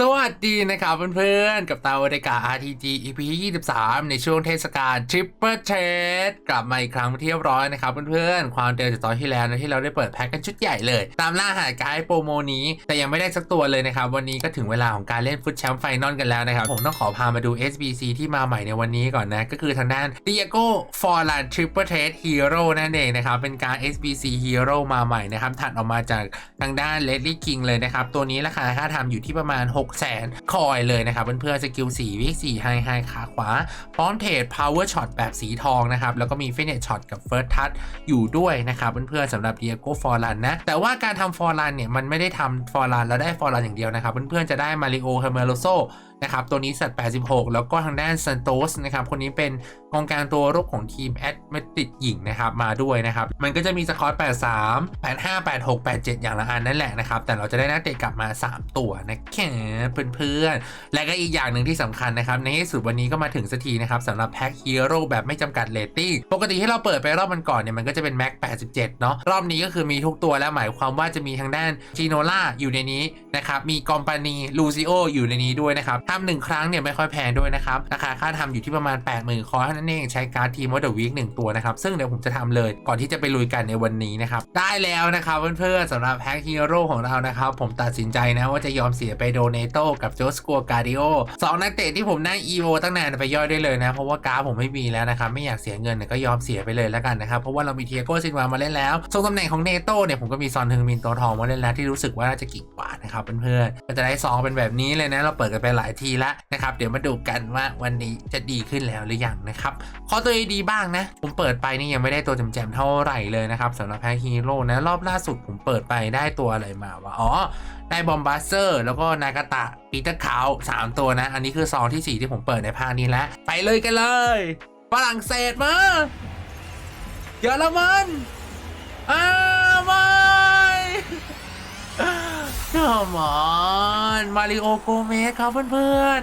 สวัสดีนะครับเพื่อนๆ กับตาวรายกา RTG EP 23 ในช่วงเทศกาล Triple t r a d กลับมาอีกครั้งที่เรียบร้อยนะครับเพื่อนๆ ความเดิมจากตอนที่แล้วนะที่เราได้เปิดแพ็กกันชุดใหญ่เลย ตามล่าหาการ์โปรโมนี้ แต่ยังไม่ได้สักตัวเลยนะครับ วันนี้ก็ถึงเวลาของการเล่นฟุตแชมป์ไฟนอลกันแล้วนะครับ ผมต้องขอพามาดู SBC ที่มาใหม่ในวันนี้ก่อนนะ ก็คือทางด้าน Diego Forlan Triple t r a d Hero นั่นเองนะครับเป็นการ SBC Hero มาใหม่นะครับถัดออกมาจากทางด้าน Leslie King เลยนะครับตัวนี้ราคาค่าทำอยู่ที่ประมาณ6 0 0 0 0 0คอยเลยนะครับเพื่อนๆสกิล4วิก4ไฮไฮขาขวา พร้อมเทรด Power Shot แบบสีทองนะครับ แล้วก็มี Finish Shot กับ First Touch อยู่ด้วยนะครับเพื่อนๆสำหรับ Diego Forlan นะ แต่ว่าการทำ Forlan เนี่ย มันไม่ได้ทำ Forlan แล้วได้ Forlan อย่างเดียวนะครับ เพื่อนๆจะได้ Mario c a m e r o s o นะครับตัวนี้สัตว์86 แล้วก็ทางด้านซันโตสนะครับคนนี้เป็นกองกลางตัวรุกของทีมแอดเมติดหญิงนะครับมาด้วยนะครับมันก็จะมีสกอต83 85 86 87 อย่างละอันนั่นแหละนะครับแต่เราจะได้นักเตะกลับมา 3 ตัวนะครับเพื่อนๆและก็อีกอย่างหนึ่งที่สำคัญนะครับในที่สุดวันนี้ก็มาถึงสักทีนะครับสำหรับแพ็คฮีโร่แบบไม่จำกัดเรตติ้งปกติที่เราเปิดไปรอบมันก่อนเนี่ยมันก็จะเป็นแม็ก87 เนาะรอบนี้ก็คือมีทุกตัวแล้วหมายความว่าจะมีทางด้านจีโนล่าอยู่ในนี้นะครับมีกอมปานีลูซิโออยู่ในนี้ด้วยนะครับทำหนึ่งครั้งเนี่ยไม่ค่อยแพงด้วยนะครับ ราคาค่าทำอยู่ที่ประมาณ 80,000คอเท่านั้นเองใช้การ์ดทีมวอเดอร์วีคหนึ่งตัวนะครับ ซึ่งเดี๋ยวผมจะทำเลยก่อนที่จะไปลุยกันในวันนี้นะครับ ได้แล้วนะครับเพื่อนๆสำหรับแพ็คฮีโร่ของเรานะครับ ผมตัดสินใจนะว่าจะยอมเสียไปโดเนโตกับโจสกัวการดิโอสองนักเตะที่ผมนั่งอีโวตั้งนานไปย่อยได้เลยนะ เพราะว่าการ์ดผมไม่มีแล้วนะครับไม่อยากเสียเงินเนี่ยก็ยอมเสียไปเลยแล้วกันนะครับเพราะว่าเรามีเทียโกซินวามาเล่นแล้วส่งตำแหน่งของเนโตเนี่ยผมก็มีซอนทึงมินตัวทองมาเล่นแล้วที่รู้สึกว่าน่าจะกิ่งกว่านะครับเพื่อนๆก็จะได้ซองเป็นแบบนี้เลยนะเราเปิดกันไปหลายทีล้วนะครับ เดี๋ยวมาดูกันว่าวันนี้จะดีขึ้นแล้วหรือยังนะครับขอตัวดีบ้างนะ ผมเปิดไปนี่ยังไม่ได้ตัวแจมๆเท่าไหร่เลยนะครับสำหรับแพ็คฮีโร่นะรอบล่าสุดผมเปิดไปได้ตัวอะไรมาวะอ๋อได้บอมบาสเซอร์ แล้วก็นากาตะปีเตอร์คาวสามตัวนะ อันนี้คือซองที่ 4 ที่ผมเปิดในภาคนี้แล้วไปเลยกันเลยฝรั่งเศสมาเยอรมันอ้าวไม่ ขมอนมาริโอโกเมสครับเพื่อน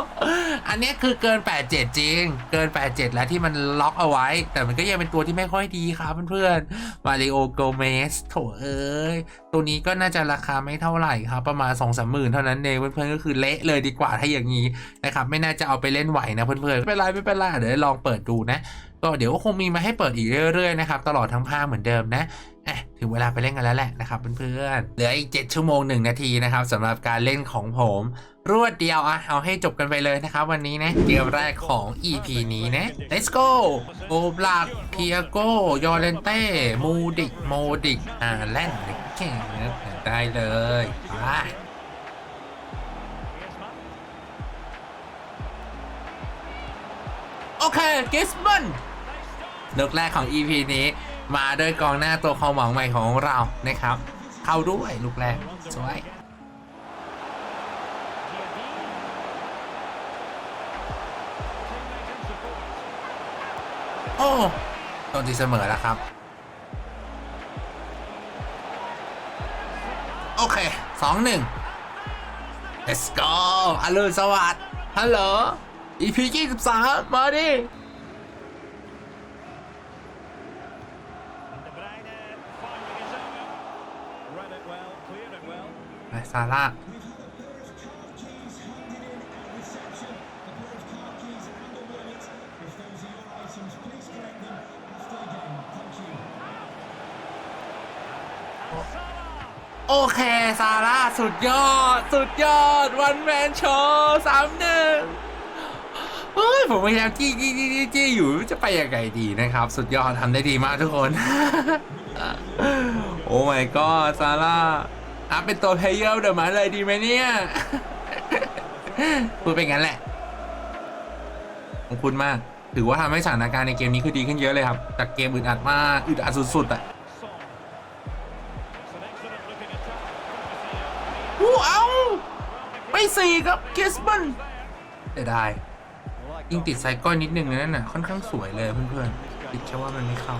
ๆ อันนี้คือเกิน 87 จริง เกิน 87 แล้วที่มันล็อกเอาไว้ แต่มันก็ยังเป็นตัวที่ไม่ค่อยดีครับเพื่อนๆ มาริโอโกเมสโถเอ้ย ตัวนี้ก็น่าจะราคาไม่เท่าไหร่ครับ ประมาณ2องสามหมื่นเท่านั้นเองเพื่อนๆ ก็คือเละเลยดีกว่าถ้าอย่างนี้นะครับ ไม่น่าจะเอาไปเล่นไหวนะเพื่อนๆ ไม่เป็นไรไม่เป็นไรเดี๋ยวลองเปิดดูนะ ก็เดี๋ยวก็คงมีมาให้เปิดอีกเรื่อยๆนะครับตลอดทั้งภาคเหมือนเดิมนะ อะถึงเวลาไปเล่นกันแล้วแหละนะครับเพื่อนๆเหลืออีก 7 ชั่วโมง 1 นาทีนะครับสำหรับการเล่นของผม รวดเดียวอะเอาให้จบกันไปเลยนะครับ วันนี้นะเกมแรกของ EP นี้นะ let's go โอบลักเพียโกยอเลนเต้มูดิกโมดิกอาแลนด์แข่งได้เลยไปโอเคกิสมันลูกแรกของ EP นี้ มาด้วยกองหน้าตัวความหวังใหม่ของเรานะครับ เข้าด้วยลูกแรกสวยโอ้ตอนที่เสมอแล้วครับ โอเคสองหนึ่ง let's go อรุณสวัสดิ์ฮัลโหล EP 23 มาดิาร่าโอเค ซาร่า สุดยอด สุดยอด วันแมนโชว์สามหนึ่งเฮ้ย ผมพยายามจี้จี้จี้จี้จี้อยู่ จะไปยังไงดีนะครับ สุดยอดทำได้ดีมากทุกคน โอ้ my god ซาร่า อัพเป็นตัวเพลเยอร์เดอะมาเลยดีไหมเนี่ย พูดไปงั้นแหละขอบคุณมาก ถือว่าทำให้สถานการณ์ในเกมนี้คือดีขึ้นเยอะเลยครับ จากเกมอึดอัดมากอึดอัดสุดๆอะ Song. It's an excellent looking attack. อู้เอาไม่สี่ครับเกสมันแต่ได้ Well, that ยิ่ง got ติดไซก้อนนิดนึงนะนั่นน่ะ ค่อนข้างสวยเลยเพื่อนๆติดแค่ว่ามันไม่เข้า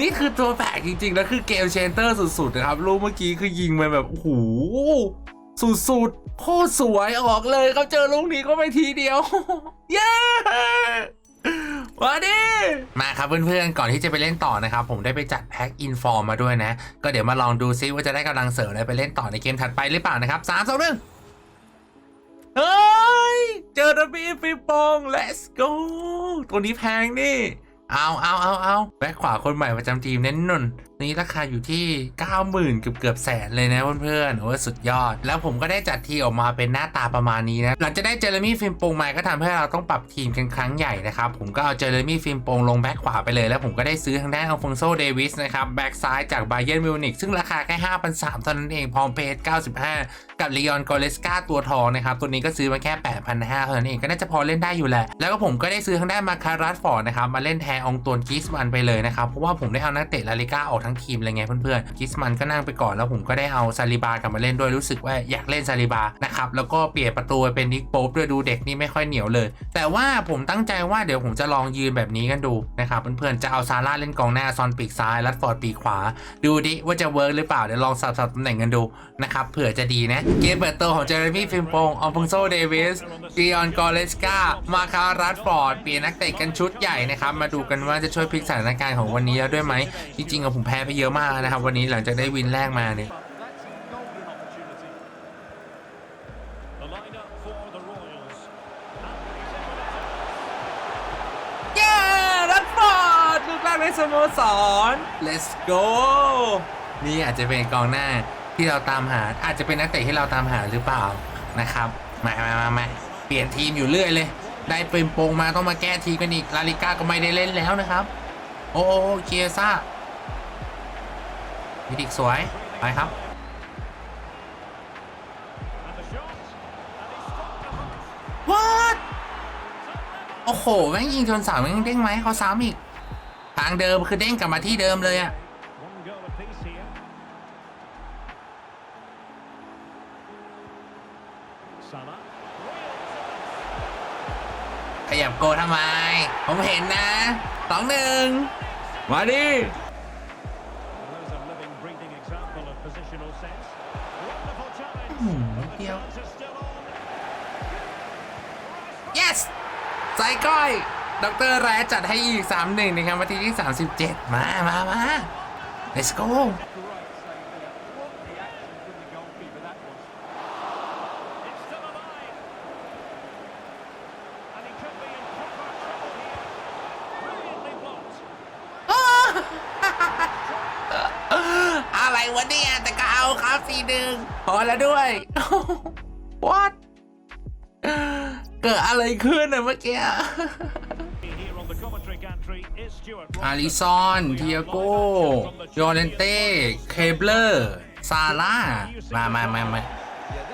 นี่คือตัวแปลกจริงๆแล้วคือเกมเชนเตอร์สุดๆนะครับลูกเมื่อกี้คือยิงไปแบบโอ้โหสุดๆโคตรสวยออกเลยเขาเจอลูกนี้ก็ไปทีเดียว เย้มาดิมาครับเพื่อนๆ ก่อนที่จะไปเล่นต่อนะครับ ผมได้ไปจัดแพ็คอินฟอร์มมาด้วยนะ ก็เดี๋ยวมาลองดูซิว่าจะได้กำลังเสริมอะไรไปเล่นต่อในเกมถัดไปหรือเปล่านะครับสามสองหนึ่งเฮ้ย เจอระบีฟิปอง let's go ตัวนี้แพงนี่ เอาเอาเอาเอาแบ็คขวาคนใหม่ประจำทีมเน้นนนนี้ราคาอยู่ที่ 90,000เกือบเกือบแสนเลยนะเพื่อนๆโอ้สุดยอด แล้วผมก็ได้จัดทีออกมาเป็นหน้าตาประมาณนี้นะ หลังจากได้เจอร์มี่ฟิล์มโปงมาก็ทำให้เราต้องปรับทีมกันครั้งใหญ่นะครับ ผมก็เอาเจอร์มี่ฟิล์มโปงลงแบ็คขวาไปเลย แล้วผมก็ได้ซื้อทางด้านอัลฟองโซเดวิสนะครับแบ็คซ้ายจากไบเยร์นมิวนิกซึ่งราคาแค่5,300เท่านั้นเองพร้อมเพจ95 กับลีออนกอเลสกาตัวทองนะครับตัวนี้ก็ซื้อมาแค่ 8,500เท่านั้นเองก็น่าจะพอเล่นได้อยู่แหละ แล้วก็ผมก็ได้ซื้อทางด้านมาคารัสฟอร์ดนะครับมาเล่นแทนองตวนกิสมันไปเลยนะครับเพราะว่าผมได้เอานักเตะลาลิก้าออกทั้งทีมเลยไงเพื่อนๆกิสมันก็นั่งไปก่อนแล้วผมก็ได้เอาซาลิบากลับมาเล่นด้วยรู้สึกว่าอยากเล่นซาลิบานะครับแล้วก็เปลี่ยนประตูไปเป็นนิกโป๊ปด้วยดูเด็กนี่ไม่ค่อยเหนียวเลย แต่ว่าผมตั้งใจว่าเดี๋ยวผมจะลองยืนแบบนี้กันดูนะครับเพื่อนๆจะเอาซาร่าเล่นกองหน้าซอนปีกซ้ายลัดฟอร์ดปีกขวา ดูดิว่าจะเวิร์กหรือเปล่าเดี๋ยวลองสับสับตำแหน่งกันดูนะครับเผื่อจะดีนะเกมเปิดตัวของเจอร์มี่ฟิมโปงออฟงโซเดวิสกีออนกอเลสกามาคารัสฟอร์ดเปลี่ยนนักเตะกันชุดใหญ่นะครับมาดูกันว่าจะช่วยพลิกสถานการณ์ของวันนี้แล้วด้วยไหมจริงๆผมแพ้ไปเยอะมากนะครับ วันนี้หลังจากได้วินแรกมาเนี่ยเย้รัสฟอร์ดลูกแรกในสโมสร let's go นี่อาจจะเป็นกองหน้าที่เราตามหา อาจจะเป็นนักเตะที่เราตามหาหรือเปล่านะครับมามามามาเปลี่ยนทีมอยู่เรื่อยเลย ได้เป็นโปงมาต้องมาแก้ทีมกันอีกลาลิก้าก็ไม่ได้เล่นแล้วนะครับ โอ้โอเกียซ่า วิดิกสวย ไปครับ And the shot. And he's struck the post. what โอ้โห แม่งยิงชนเสาแม่งเด้งไหมเขาซ้ำอีก ทางเดิมคือเด้งกลับมาที่เดิมเลยอะ One goal apiece here. Salah. ขยับโกทำไม ผมเห็นนะสองหนึ่งมาดิ ส่ก้อยดรแรดจัดให้อีก 3 1 นะครับวันที่37 มามามา let's go It's still alive. And he could be in proper trouble here. Brilliantly blocked. อะไรวะเนี่ย แต่ก็เอาครับสี่หนึ่งพอแล้วด้วย what เกิดอะไรขึ้นอะเมื่อกี้อาริซอนเทียโกยอร์เรนเต้ เคเบลอร์ ซาร่า มามามามา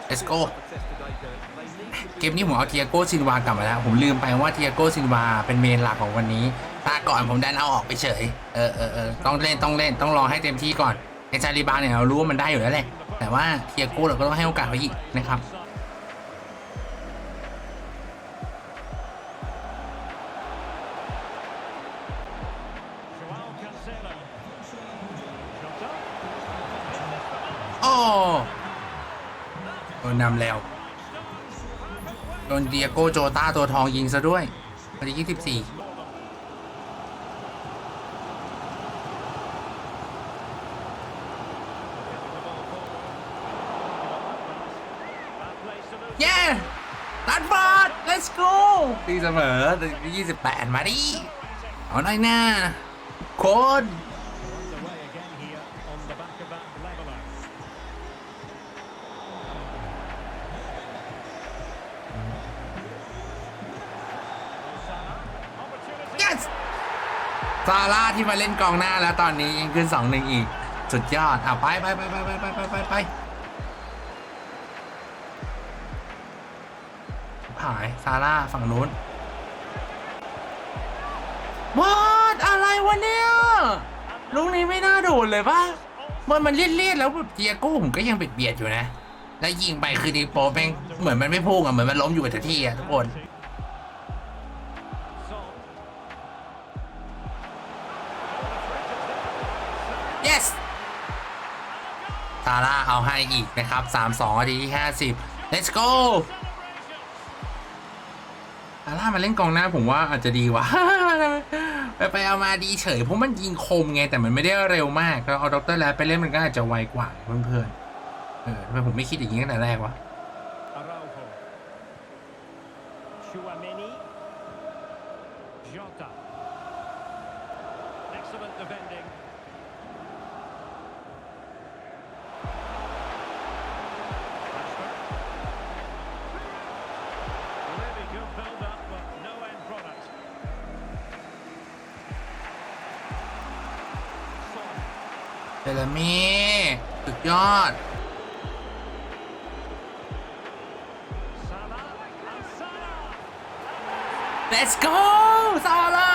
let's go เกมนี้ผมเอาเทียโกซินวากลับมาแล้ว ผมลืมไปว่าเทียโกซินวาเป็นเมนหลักของวันนี้ ตาก่อนผมดันเอาออกไปเฉย เออเออเออต้องเล่นต้องเล่นต้องรอให้เต็มที่ก่อนไอซาลิบาเนี่ยเรารู้ว่ามันได้อยู่แล้วแหละ แต่ว่าเทียโก้เราก็ต้องให้โอกาสเขาอีกนะครับ นนำแล้ว โดนเดียโกโจต้าตัวทองยิงซะด้วยวันที่ 24 Bad place to lose. เย้ตัดบอล let's go ตีเสมอยี่สิบแปดมาดิ เอาหน่อยนะโคน ที่มาเล่นกองหน้าแล้วตอนนี้ยังขึ้นสองหนึ่งอีก สุดยอดอะไปไปไปไปไปไปไปไปไปหายซาร่าฝั่งนู้นวอดอะไรวะเนี่ยลูกนี้ไม่น่าโดนเลยป่ะมันมันเลียดๆแล้วแบบเจียโก้ผมก็ยังเบียดๆอยู่นะ แล้วยิงไปคือดีโปแม่งเหมือนมันไม่พุ่งอะเหมือนมันล้มอยู่กับที่อะทุกคนาาร่าเอาให้อีกนะครับ 3-2นาทีที่ 50 let's go ซาร่ามาเล่นกองหน้าผมว่าอาจจะดีวะไปไปเอามาดีเฉยเพราะมันยิงคมไงแต่มันไม่ได้เร็วมากแล้วเอาด็อกเตอร์แลบไปเล่นมันก็อาจจะไวกว่าเพื่อนๆเออทำไมผมไม่คิดอย่างนี้ตั้งแต่แรกวะ Araujo. Chouameni. Jota. Excellent เบลลามี่สุดยอด Let's go ซาร่า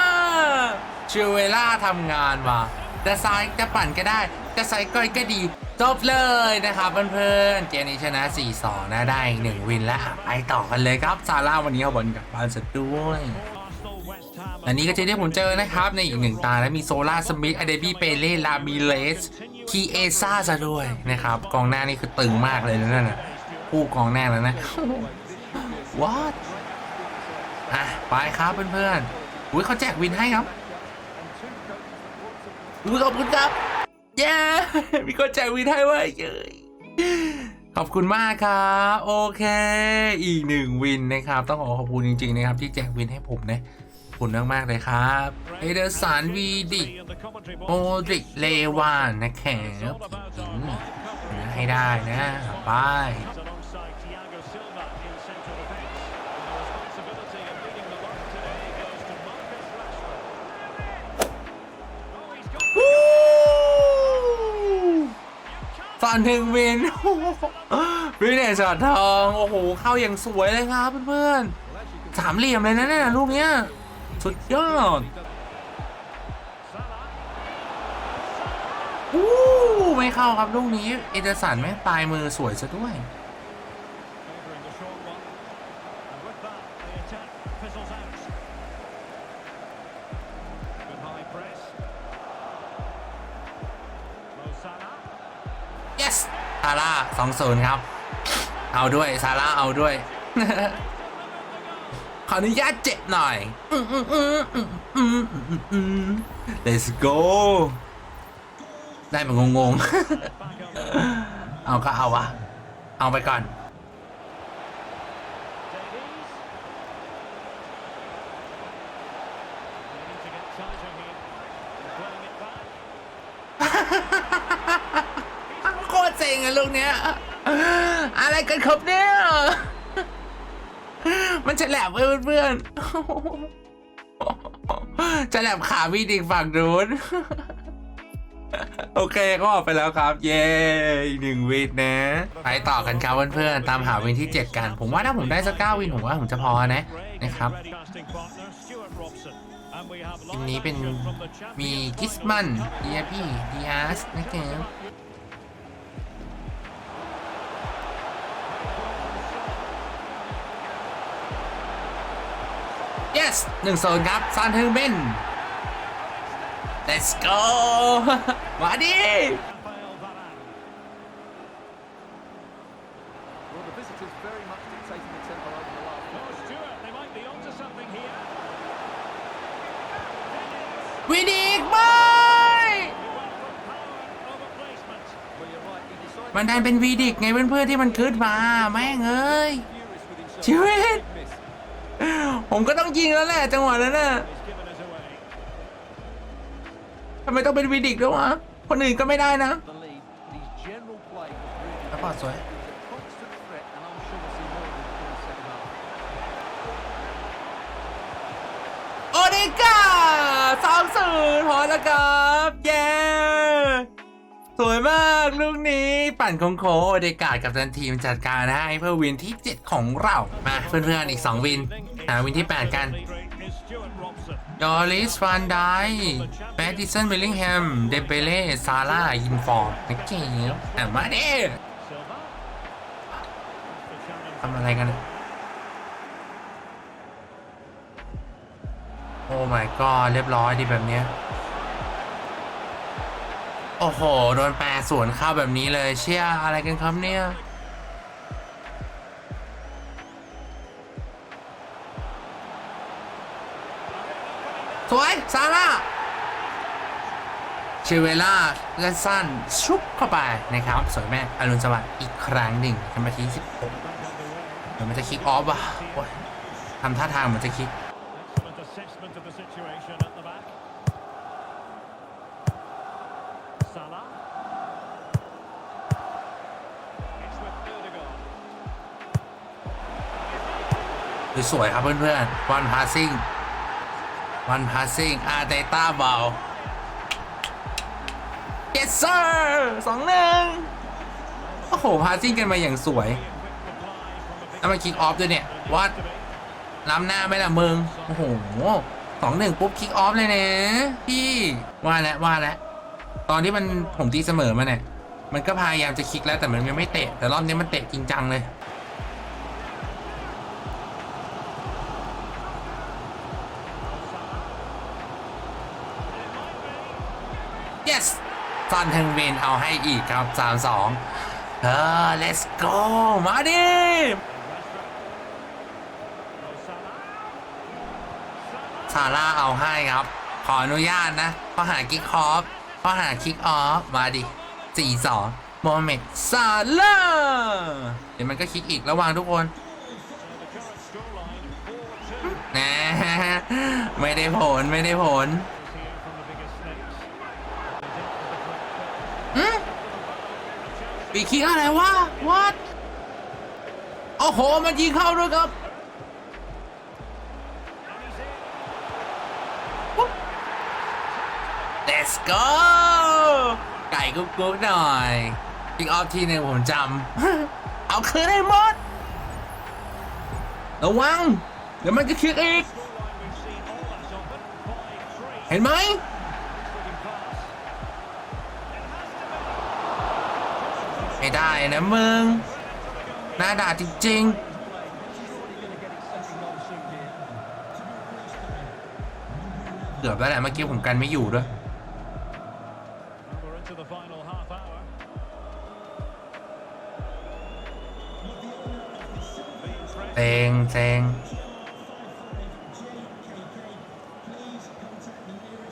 ชิเวล่าทำงานว่ะจะซ้ายจะปั่นก็ได้ จะซ้ายก้อยก็ดี จบเลยนะครับเพื่อนๆ เกมนี้ชนะ 4-2 นะได้อีกหนึ่งวินแล้วอะไปต่อกันเลยครับ ซาร่าวันนี้เอาบอลกลับบ้านซะด้วยอันนี้ก็จะที่ผมเจอนะครับ ในอีกหนึ่งตาแล้วมีโซล่าสมิธอเดบี้เปเล่ลามิเลส คีเอซ่าซะด้วยนะครับ กองหน้านี่คือตึงมากเลยนะนั่นน่ะคู่กองหน้าแล้วนะ what อะ ไปครับเพื่อนๆอุ้ยเขาแจกวินให้ครับอุ้ยขอบคุณครับเย้มีคนแจกวินให้เว้เย้ขอบคุณมากครับ โอเค อีกหนึ่งวินนะครับ ต้องขอขอบคุณจริง ๆ นะครับ ที่แจกวินให้ผมนะ คุณมาก ๆ เลยครับเอเดอร์สันวีดิโมดริกเลวานนะครับให้ได้นะไปตอนถึงวินวินเนสอดทอง โอ้โห เข้าอย่างสวยเลยครับเพื่อนๆสามเหลี่ยมเลยนะเนี่ยลูกเนี้ย สุดยอดอู้ไม่เข้าครับลูกนี้ เอเดอร์สันแม่ปลายมือสวยซะด้วย yes ซาร่าสองศูนย์ครับ เอาด้วย ซาร่าเอาด้วย ขออนุญาตเจ็บหน่อยอืมอืมอืมอืมอืมอืมอืม let's go ได้มางงๆ Back over. เอาก็เอาวะ เอาไปก่อน Davies. They need to get tighter here. They're playing it back. โคตรเซ็งอะลูกเนี้ย อะไรกันครับเนี่ย มันจะแหลบเพื่อนเพื่อนๆจะแหลบขาวีดิกฝั่งนู้นโอเคก็ออกไปแล้วครับ เย้หนึ่งวินนะ ไปต่อกันครับเพื่อนๆตามหาวินที่ 7 กัน ผมว่าถ้าผมได้สักเก้าวินผมว่าผมจะพอนะนะครับทีนี้เป็นมีกิสมันเดียพี่ดีอาร์สนะครับ สหนึ่งโซนครับซานเฮอร์เมน let's go มาดิวินิกไม่มันดันเป็นวีดิกไงเพื่อนๆที่มันคืดมา แม่งเอ้ยชีวิต ผมก็ต้องยิงแล้วแหละจังหวะนั้นน่ะ He's given us away. ทำไมต้องเป็นวีดิกด้วยวะ คนอื่นก็ไม่ได้นะ The lead. But his general play was really แล้วปอดสวย He was a constant threat, and I'm sure we'll see more of him in the second half. โอเดกาสองศูนย์พอแล้วครับ เย้ สวยมากลูกนี้ปั่นโค้งโอเดกาดกับทันทีมจัดการให้เพื่อวินที่ 7 ของเรามาเพื่อนๆอีก 2 วินหาวินที่ 8 กันดอริสฟานไดแมดดิสันเบลลิงแฮม เดเปเล่ซาร่ายินฟอร์ดนักเกียวอะมาเด้ทำอะไรกันโอ้ my god เรียบร้อยดีแบบเนี้ย โอ้โห โดนแปรสวนเข้าแบบนี้เลยเชี่ยอะไรกันครับเนี่ยสวยซาร่าเชเวล่าและสั้นชุบเข้าไปนะครับ สวยแม่อรุณสวัสดิ์อีกครั้งหนึ่งทำนาที16เดี๋ยวมันจะคิกออฟว่ะทำท่าทางเหมือนจะคิก สวยครับเพื่อนๆวันพาซิ่งวันพาซิ่งอาเตต้าเบา yes sir สองหนึ่งโอ้โห พาซิ่งกันมาอย่างสวย แล้วมาคิกออฟด้วยเนี่ยวัดล้ำหน้าไหมล่ะมึง โอ้โหสองหนึ่งปุ๊บคิกออฟเลยนะพี่ว่าแล้วว่าแล้วตอนที่มันผมตีเสมอมาเนี่ย มันก็พยายามจะคิกแล้วแต่มันยังไม่เตะ แต่รอบนี้มันเตะจริงจังเลย ซันเทงเวนเอาให้อีกครับ 3-2 เออ let's go มาดิซาร่าเอาให้ครับ ขออนุญาตนะข้อหาคิกออฟข้อหาคิกออฟ มาดิ 4-2โมเมดซาร่าเดี๋ยวมันก็คิกอีกระวังทุกคนนะไม่ได้ผลไม่ได้ผล อืมปีคิกอะไรวะ what โอ้โห มันยิงเข้าด้วยครับ Let's go ไก่กุ๊กกุ๊กหน่อยพิกออฟทีหนึ่งผมจำ เอาคืนให้หมด ระวัง เดี๋ยวมันจะคิกอีก Scoreline we've seen all that often. 5-3. เห็นไหม ไม่ได้นะมึงน้าด่าจริงๆ เกือบแล้วแหละเมื่อกี้ผมกันไม่อยู่ด้วยเซงเซง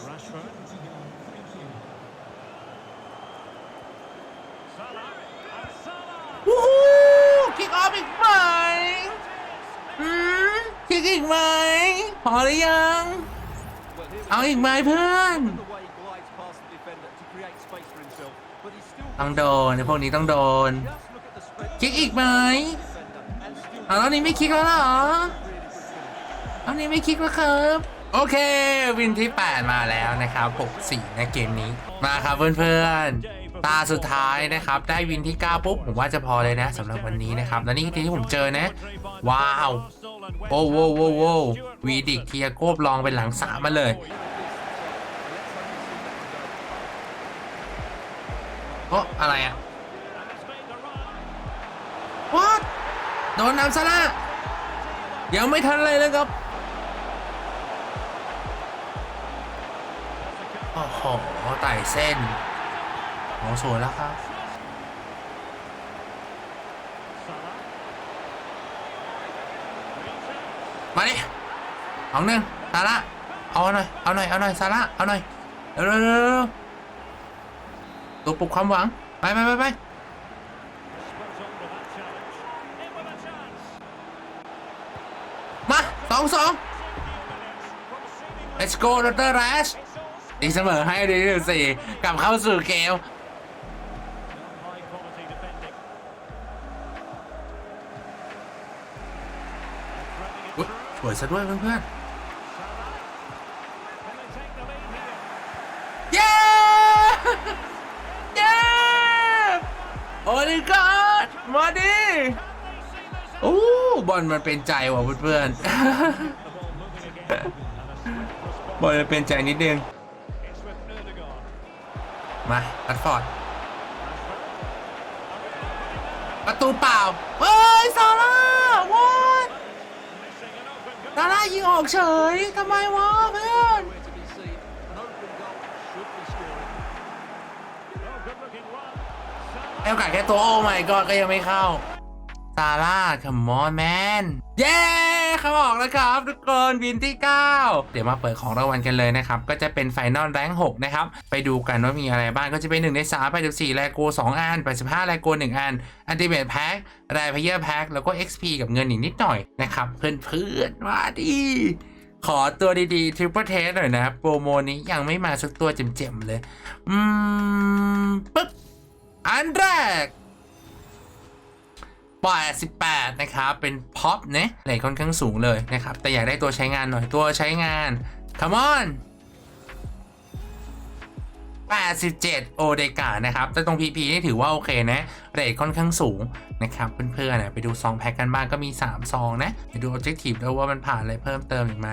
Rashford. Salah. And Salah. วู้ฮู้คิกออฟอีกไหมอืมคิกอีกไหม พอหรือยัง Well, here we เอาอีกไหมเพื่อน the way he glides past the defender to create space for himself, but he's still ต้องโดนในพวกนี้ต้องโดนคิกอีกไหม defender and still เอาแล้วนี้ไม่คิกแล้วเหรอเอันนี้ไม่คิดแล้วครับ โอเค วินที่ 8 มาแล้วนะครับ6-4ในเกมนี้มาครับเพื่อนๆตาสุดท้ายนะครับ ได้วินที่ 9 ปุ๊บ ผมว่าจะพอเลยนะสำหรับวันนี้นะครับ และนี่คือทีที่ผมเจอนะ ว้าว โอ้โวโวโววีดิกเทียโกบลองเป็นหลังสามาเลย โอ้อะไรอะ What โดนนำซะละยังไม่ทันเลยเลยครับโอ้โหไต่เส้นโอ้สวยแล้วครับมาดิสองหนึ่งซาร่าเอาหน่อย เอาหน่อย เอาหน่อยซาร่าเอาหน่อย เร็วเร็วเร็วเร็ว ตัวปลุกความหวัง ไปไปไปไปมาสองสอง Let's go ดรแรชตีเสมอให้ดีที่สี่กลับเข้าสู่เกมสวยซะด้วยเพื่อนๆ โอ้ยกอดมาดิโอ้บอลมันเป็นใจว่ะเพื่อนๆบอลมันเป็นใจนิดนึงมาอัดฟอร์ดประตูเปล่าเฮ้ยซาร่าวอดซาร่ายิงออกเฉยทำไมวะเพื่อน ให้โอกาสแค่ตัวโอ้ my god ก็ยังไม่เข้าซาร่า come on man เย้เขาออกแล้วครับทุกคนวินที่ 9 เดี๋ยวมาเปิดของรางวัลกันเลยนะครับ ก็จะเป็นไฟนอลแรง6นะครับ ไปดูกันว่ามีอะไรบ้างก็จะเป็น 1 ใน3 84แรโก2อัน85แรโก1 อันอันติเมทแพ็คแรพเยอร์แพ็คแล้วก็ XP กับเงินอีกนิดหน่อยนะครับ เพื่อนๆมาดีขอตัวดีๆ Triple Test หน่อยนะโปรโมนี้ยังไม่มาสักตัวเจ็มๆเลย อืมปึ๊บ อันแรก88นะครับ เป็นพ็อปเนี่ยไหนค่อนข้างสูงเลยนะครับ แต่อยากได้ตัวใช้งานหน่อยตัวใช้งาน come on 87 โอเดกานะครับ แต่ตรง PP นี่ถือว่า โอเคนะ เรทค่อนข้างสูงนะครับเพื่อนๆไปดูซองแพ็กกันบ้างก็มี 3 ซองนะไปดู Objective ด้วยว่ามันผ่านอะไรเพิ่มเติมอีกไหม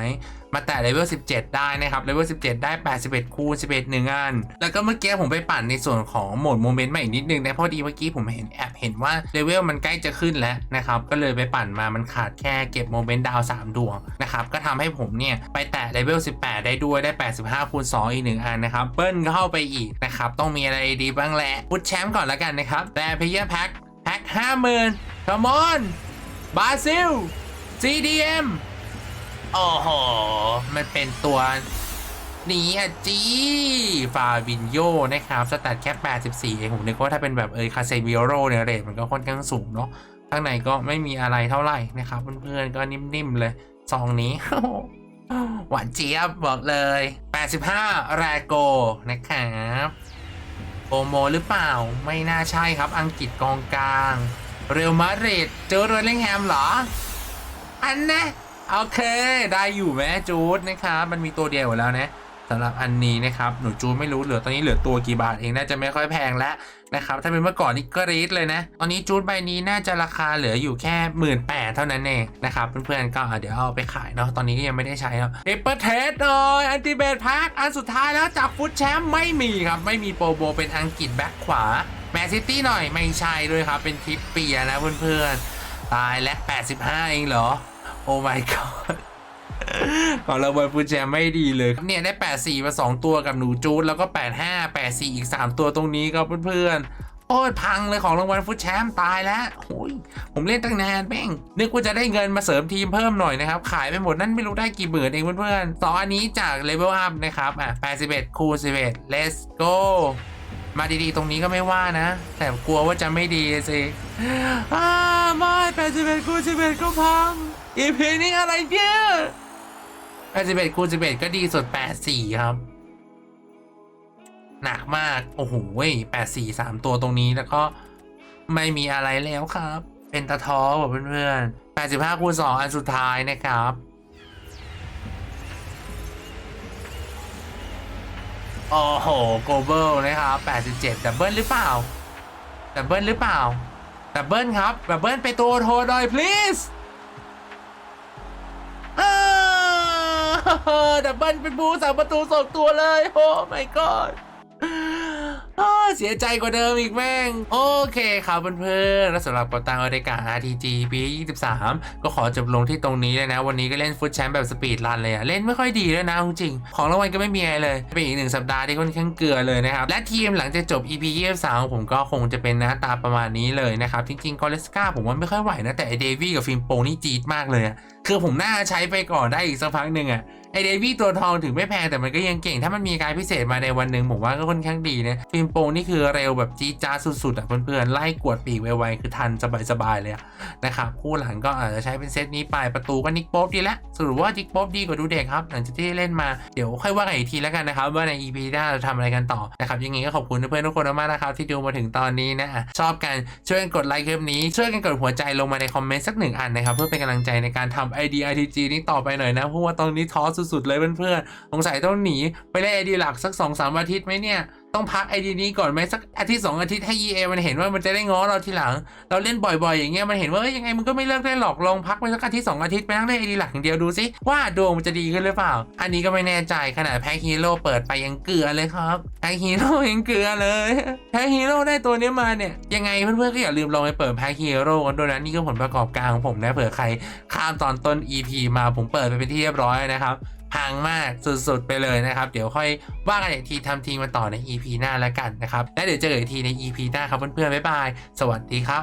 มาแต่เลเวล17 ได้นะครับเลเวล17 ได้ 81 คูณ11หนึ่งอัน แล้วก็เมื่อกี้ผมไปปั่นในส่วนของโหมดโมเมนต์มาอีกนิดนึงนะพราะดีเมื่อกี้ผมเห็นแอบเห็นว่าเลเวลมันใกล้จะขึ้นแล้วนะครับก็เลยไปปั่นมามันขาดแค่เก็บโมเมนต์ดาว 3 ดวงนะครับก็ทำให้ผมเนี่ยไปแตะเลเวล18 ได้ด้วยได้ 85คูณ2อีกหนึ่งอันนะครับเบิ้ลเข้าไปอีกนะครับต้องมีอะไรดีบ้างแหละพุทแชมป์ก่อนแล้วกันนะครับแต่เพย์แพ็ค แพ็ค50,000 come on บราซิล CDM โอ้โห มันเป็นตัวนี้อะจีฟาวินโยนะครับ สแตทแค่ 84 เอง ผมนึกว่าถ้าเป็นแบบเอยคาเซมิโรเนี่ยเรทมันก็ค่อนข้างสูงเนาะข้างในก็ไม่มีอะไรเท่าไหร่นะครับ เพื่อนๆ ก็นิ่มๆ เลยซองนี้ หวานเจี๊ยบบอกเลย 85 แรโกนะครับ โอโมหรือเปล่าไม่น่าใช่ครับอังกฤษกองกลาง เรอัลมาดริดเจอเรลลิงแฮมเหรอ อันนะโอเค ได้อยู่แม่จูดนะครับ มันมีตัวเดียวแล้วนะ สำหรับอันนี้นะครับหนูจูไม่รู้เหลือตอนนี้เหลือตัวกี่บาทเองน่าจะไม่ค่อยแพงแล้วนะครับถ้าเป็นเมื่อก่อนนี่ก็รีดเลยนะ ตอนนี้จูดใบนี้น่าจะราคาเหลืออยู่แค่หมื่นแปดเท่านั้นเองนะครับเพื่อนๆก็เดี๋ยวเอาไปขายเนาะตอนนี้ก็ยังไม่ได้ใช้เนาะเปเปอร์เทสเลยอันติเบตพักอันสุดท้ายแล้วจากฟุตแชมป์ไม่มีครับไม่มีโปรโบเป็นอังกฤษแบ็คขวาแมนซิตี้หน่อยไม่ใช่ด้วยครับเป็นทิปเปียนะเพื่อนๆตายและ 85 เองเหรอโอ้ my god ของเราบอลฟูแจมไม่ดีเลยเนี่ยได้ 84 มา 2 ตัวกับหนูจูดแล้วก็ 85 84 อีก 3 ตัวตรงนี้ครับเพื่อนๆ โอ้ยพังเลยของรางวัลฟุตแชมป์ตายแล้วโอ้ยผมเล่นตั้งนานแม่ง นึกว่าจะได้เงินมาเสริมทีมเพิ่มหน่อยนะครับ ขายไปหมดนั่นไม่รู้ได้กี่หมื่นเองเพื่อนๆสออันนี้จากเลเวลอัพนะครับอะ81 คูณ11 let's go มาดีๆ ตรงนี้ก็ไม่ว่านะ แต่กลัวว่าจะไม่ดีสิอ้าไม่81คูณ11ก็พังอีพีนี้อะไรเนี่ย 81คูณ11ก็ดีสุด84ครับ หนักมาก โอ้โหเว้ย84 3ตัวตรงนี้แล้วก็ไม่มีอะไรแล้วครับ เป็นตะท้อแบบเพื่อนๆ85คูณ2อันสุดท้ายนะครับ โอ้โหโกลบอลนะครับ87ดับเบิลหรือเปล่า ดับเบิลหรือเปล่า ดับเบิลครับ ดับเบิลไปตัวโทรหน่อย please ดับเบิลเป็นบูสามประตูสองตัวเลย โอ้ my god อ้า เสียใจกว่าเดิมอีกแม่ง โอเคครับเพื่อนๆ และสำหรับปตังอเดการ RTG ปี 23 ก็ขอจบลงที่ตรงนี้เลยนะ วันนี้ก็เล่นฟุตแชมป์แบบสปีดรันเลยอะเล่นไม่ค่อยดีด้วยนะจริง ของรางวัลก็ไม่มีอะไรเลย เป็นอีกหนึ่งสัปดาห์ที่ค่อนข้างเกลือเลยนะครับ และทีมหลังจากจบ EP 23ของผมก็คงจะเป็นหน้าตาประมาณนี้เลยนะครับ จริงๆกอเลสกาผมว่าไม่ค่อยไหวนะแต่ไอเดวี่กับฟิล์มโปนี่จี๊ดมากเลยอะคือผมน่าใช้ไปก่อนได้อีกสักพักหนึ่งอะ ไอเดวี่ตัวทองถึงไม่แพงแต่มันก็ยังเก่ง ถ้ามันมีการพิเศษมาในวันหนึ่งผมว่าก็ค่อนข้างดีนะฟิล์มโปงนี่คือเร็วแบบจี๊จ้าสุดๆอะเพื่อนๆไล่กวดปีกไวๆคือทันสบายๆเลยนะครับคู่หลังก็อาจจะใช้เป็นเซตนี้ไปประตูก็นิกโป๊บดีแล้วสรุปว่านิกโป๊บดีกว่าดูเด็กครับหลังจากที่เล่นมาเดี๋ยวค่อยว่ากันอีกทีแล้วกันนะครับว่าใน EP หน้าเราทำอะไรกันต่อนะครับยังไงก็ขอบคุณเพื่อนๆทุกคนมากๆนะครับที่ดูมาถึงตอนนี้นะอะชอบกันช่วยกันกดไลค์คลิปนี้ช่วยกันกดหัวใจลงมาในคอมเมนต์สักหนึ่งอันนะครับเพื่อเป็นกำลังใจในการทำ ID ITG นี้ต่อไปหน่อยนะเพราะว่าตอนนี้ท้อสุสุดๆเลยเพื่อนๆสงสัยต้องหนีไปเล่น ID หลักสัก2อสามอาทิตย์ไหมเนี่ย ต้องพักไอดีนี้ก่อนไหมสักอาทิตย์สองอาทิตย์ให้ EA มันเห็นว่ามันจะได้ง้อเราทีหลัง เราเล่นบ่อยๆ อย่างเงี้ยมันเห็นว่าเอ้ยยังไงมึงก็ไม่เลิกเล่นหรอกลองพักไปสักอาทิตย์สองอาทิตย์ไปนั่งเล่นไอดีหลักอย่างเดียวดูสิว่าดวงมันจะดีขึ้นหรือเปล่า อันนี้ก็ไม่แน่ใจขนาดแพ็คฮีโร่เปิดไปยังเกลือเลยครับแพ็คฮีโร่ยังเกลือเลยแพ็คฮีโร่ได้ตัวนี้มาเนี่ยยังไงเพื่อนๆก็อย่าลืมลองไปเปิดแพ็คฮีโร่กันด้วยนะนี่ก็ผลประกอบการของผมนะเผื่อใครข้ามตอนต้น EP มาผมเปิดไปเป็นที่เรียบร้อยนะครับ ห่างมากสุดๆไปเลยนะครับ เดี๋ยวค่อยว่ากันอีกทีทำทีมาต่อใน EP หน้าแล้วกันนะครับ และเดี๋ยวเจอกันอีกทีใน EP หน้าครับเพื่อนๆบ๊ายบาย สวัสดีครับ